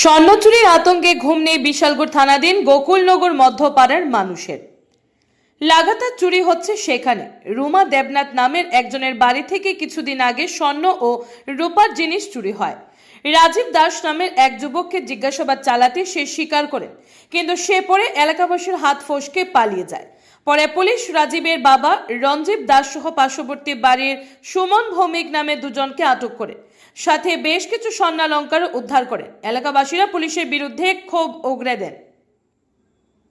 স্বর্ণচুরির আতঙ্কে ঘুম নেই বিশালগড় থানাধীন গোকুলনগর মধ্যপাড়ার মানুষের। লাগাতার চুরি হচ্ছে সেখানে। রুমা দেবনাথ নামের একজনের বাড়ি থেকে কিছুদিন আগে স্বর্ণ ও রূপার জিনিস চুরি হয়। রাজীব দাস নামের এক যুবককে জিজ্ঞাসাবাদ চালাতে সে স্বীকার করে। কিন্তু সে পরে এলাকাবাসীর হাত ফসকে পালিয়ে যায়। পরে পুলিশ রাজীবের বাবা রঞ্জীব দাস সহ পার্শ্ববর্তী বাড়ির সুমন ভৌমিক নামে দুজনকে আটক করে। সাথে বেশ কিছু স্বর্ণালঙ্কার উদ্ধার করে। এলাকাবাসীরা পুলিশের বিরুদ্ধে ক্ষোভ উগরে দেন।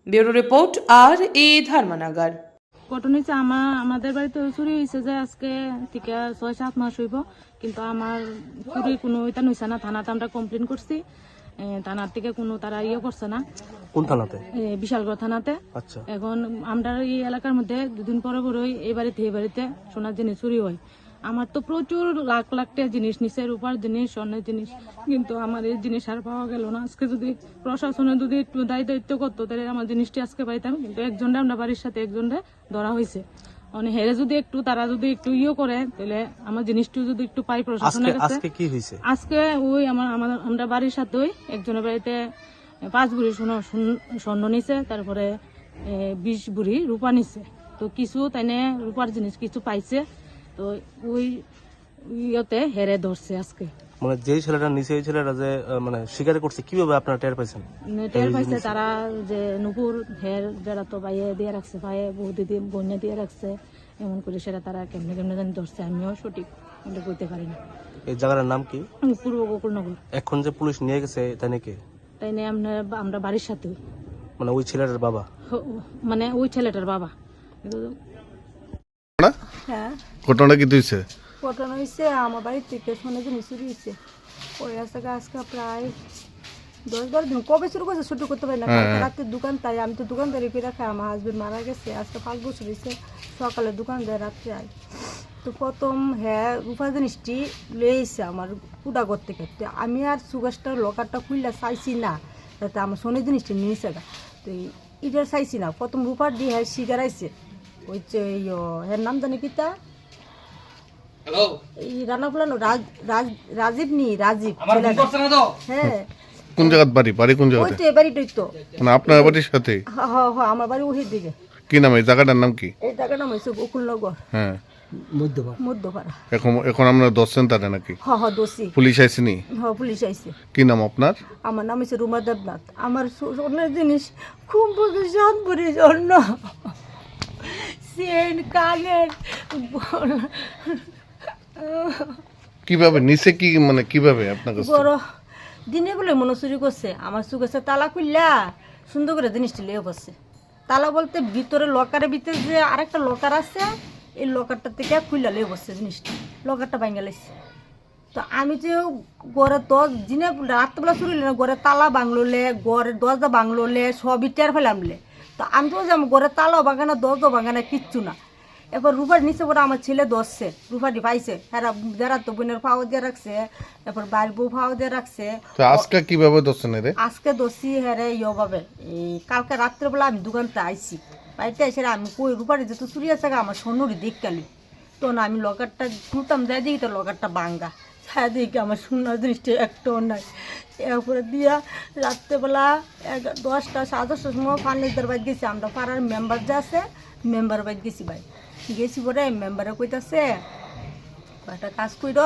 ব্যুরো রিপোর্ট আর এ ধর্মনগর। ঘটনা হচ্ছে আমার আমাদের বাড়িতে চুরি হয়েছে যে আজকে থেকে ছয় সাত মাস হইব কিন্তু আমার চুরি কোনো ওইটা নইছে না থানাতে আমরা কমপ্লেন করছি। থানার থেকে কোনো তারা ইয়ে করছে না। কোন থানাতে? বিশালগড় থানাতে। আচ্ছা। এখন আমরা এই এলাকার মধ্যে দুদিন পরে পরে এই বাড়িতে এই বাড়িতে সোনার জিনিস চুরি হয়। আমার তো প্রচুর লাখ লাখ টাকা জিনিস নিচে রূপার জিনিস স্বর্ণের জিনিস। কিন্তু আমার এই জিনিস আর পাওয়া গেল না। আজকে যদি প্রশাসনে যদি একটু দায়ী দায়িত্ব করতো তাহলে আমার জিনিসটি আজকে পাইতাম। কিন্তু একজনটা আমরা বাড়ির সাথে একজনটা ধরা হয়েছে মানে হেরে যদি একটু তারা যদি একটু ইয়ে করে তাহলে আমার জিনিসটি যদি একটু পাই প্রশাসনের কাছে। আজকে কি হয়েছে আজকে ওই আমার আমাদের আমরা বাড়ির সাথে ওই একজনের বাড়িতে পাঁচ বুড়ি সোন- স্বর্ণ নিছে তারপরে বিশ বুড়ি রূপা নিছে। তো কিছু তাইনে রূপার জিনিস কিছু পাইছে। তো ওই ইয়েতে হেরে ধরছে আজকে। মানে যেই ছেলেটা নিচে ওই ছেলেটা যে মানে স্বীকার করছে কীভাবে আপনারা টের পাইছেন? টের পাইছে তারা যে নুপুর হের যারা তো বাইয়ে দিয়ে রাখছে ভাইয়ে বহু দিদি বন্যা দিয়ে রাখছে এমন করে সেটা তারা কেমনে কেমনে জানি ধরছে আমিও সঠিক এটা বলতে পারি না। এই জায়গাটার নাম কি? পূর্ব গোকুলনগর। এখন যে পুলিশ নিয়ে গেছে তাই নাকি? তাই নিয়ে আমরা আমরা বাড়ির সাথে। মানে ওই ছেলেটার বাবা? মানে ওই ছেলেটার বাবা। হ্যাঁ। ঘটনা কি দিয়েছে ঘটনা হয়েছে আমার বাড়ির থেকে সোনে জিনিস চুরি হয়েছে ওই আজকে আজকে প্রায় দশ বারো দিন। কবে শুরু করছে ছুটি করতে পারি না কালকে রাতে দোকান তাই আমি তো দোকানদারি করে রাখি আমার হাজবেন্ড মারা গেছে আজকে পাঁচ বছর হয়েছে সকালে দোকান দেয় রাত্রে আয়। তো প্রথম হ্যাঁ রূপা জিনিসটি লয়েছে আমার কুড়াগর থেকে। তো আমি আর সুগাসটার লকারটা খুললে চাইছি না যাতে আমার সোনের জিনিসটি নিয়েছে গা। তো এটা চাইছি না। প্রথম রূপার দিয়ে হ্যাঁ শিকারাইছে ওই যে হ্যাঁ নাম জানি কিতা ফুলানো রাজীব নি রাজীব। হ্যাঁ। কোন জায়গাত বাড়ি? বাড়ি কোন জায়গাতে? তো এবারই তো। মানে আপনার বাড়ির সাথে? হ হ হ আমার বাড়ি ওহির দিকে। কি নাম এই জায়গাটার নাম কি? এই জায়গার নাম গোকুলনগর। হ্যাঁ। মধ্যপাড়া। এখন এখন আমরা দশজন তারে নাকি? হ হ দোষী। পুলিশ আইসিনি হ পুলিশ আইছে। কি নাম আপনার? আমার নাম রুমা দেবনাথ। আমার স্বর্ণের জিনিস খুব জন্য সেন কানের কীভাবে, নিচে কি মানে কীভাবে আপনার কাছে? বড়, দিনে বলে মনে চুরি করছে, আমার সুগেছে তালা খুললা, সুন্দর করে জিনিসটি লিয়ে বসছে তালা বলতে ভিতরে লকারের ভিতরে যে আরেকটা লকার আছে, এই লকারটা থেকে খুললা লিয়ে বসছে জিনিসটা, লকারটা ভাঙা লাগছে তো আমি যে ঘরে দশ, দিনে রাত্রেবেলা চুরি না, ঘরে তালা বাংলোলে ঘরের দরজা বাংলোলে সবই টের ফেলামলে তো আমি তো যে ঘরে তালাও বাগানা দরজা বাগানা কিচ্ছু না। এবার রুপার নিচে পরে আমার ছেলে দশছে রুপাটি পাইছে হ্যাঁ যারা তো বোনের ফাও দিয়ে রাখছে এরপর বাড়ির বউ ফাও দিয়ে রাখছে। তো আজকে কীভাবে দশজন রে? আজকে দোষী হ্যারে ইয়ে পাবে এই কালকে রাত্রেবেলা আমি দোকানতে আইছি। বাড়িতে এসে আমি কই রূপারি যেহেতু চুরি আছে গা, আমার সোনুরি দেখ গেলি তো না আমি লকারটা খুলতাম যাই দেখি তো লকারটা বাঙ্গা হ্যাঁ দেখি আমার সোনার জিনিসটা একটাও নাই। এরপরে দিয়া রাত্রেবেলা দশটা সাড়ে দশটার সময় ফার্নিচার বাদ গেছি। আমরা পাড়ার মেম্বার যা আছে মেম্বার বাদ গেছি ভাই। গেছি পরে মেম্বারে কইতাছে একটা কাজ কইর।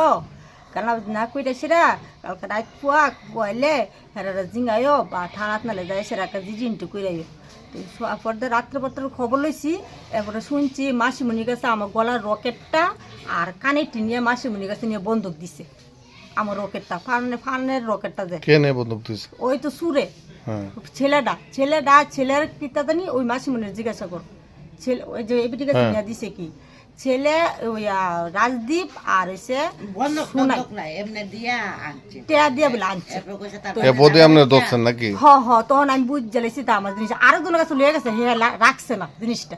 কেন না কইরে সেরা কালকে রাত পুয়া বয়লে হেরা জিঙ্গাইও বা থানাত নালে যায় সেরা একটা জিজিনটু কইরাইও। তো পরে রাত্রে পত্র খবর লইছি এরপরে শুনছি মাসিমণির কাছে আমার গলার রকেটটা আর কানেরটি নিয়ে মাসিমণির কাছে নিয়ে বন্দুক দিছে। আমার রকেটটা ফানের ফানের রকেটটা যে। কে নেই বন্দুক দিয়েছে ওই তো সুরে। হ্যাঁ। ছেলেটা ছেলেটা ছেলের পিতা জানি ওই মাসিমণির জিজ্ঞাসা কর। ছেলে ওই যে এবিটি কাছে হ্যাঁ। দিছে কি? ছেলে ওই রাজদীপ আর হইছে টেয়া দিয়ে বলে আনছে। নাকি? হ হ তখন আমি বুঝ জ্বালাইছি তা আমার জিনিস। আরও জনের কাছে লয়ে গেছে হে লা- রাখছে না জিনিসটা।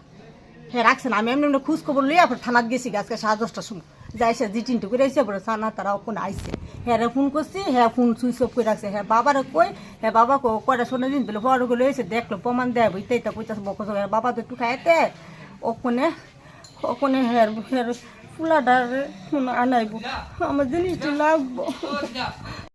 হ্যাঁ রাখছে না। আমি এমনি এমনি খোঁজ খবর লইয়া পরে থানাত গেছি আজকে সাড়ে দশটার সময়। যাইছে জি টিনটু করে আইসে পরে থানা তারা ওখানে আইসে হ্যাঁ ফোন করছি হ্যাঁ ফোন সুইচ অফ করে রাখছে। হ্যাঁ বাবারে কই? হ্যাঁ বাবা কয়টা শোনে দিন? বলে, বড়গুলো, এসে দেখল, প্রমাণ দেয় বইতে তা কইতাছে বকস হ্যাঁ বাবা তো একটু খাইতে, ওখানে ওখানে হ্যাঁ হ্যাঁ ফুলাডার আনাইব। আমার জিনিসটা লাগবো।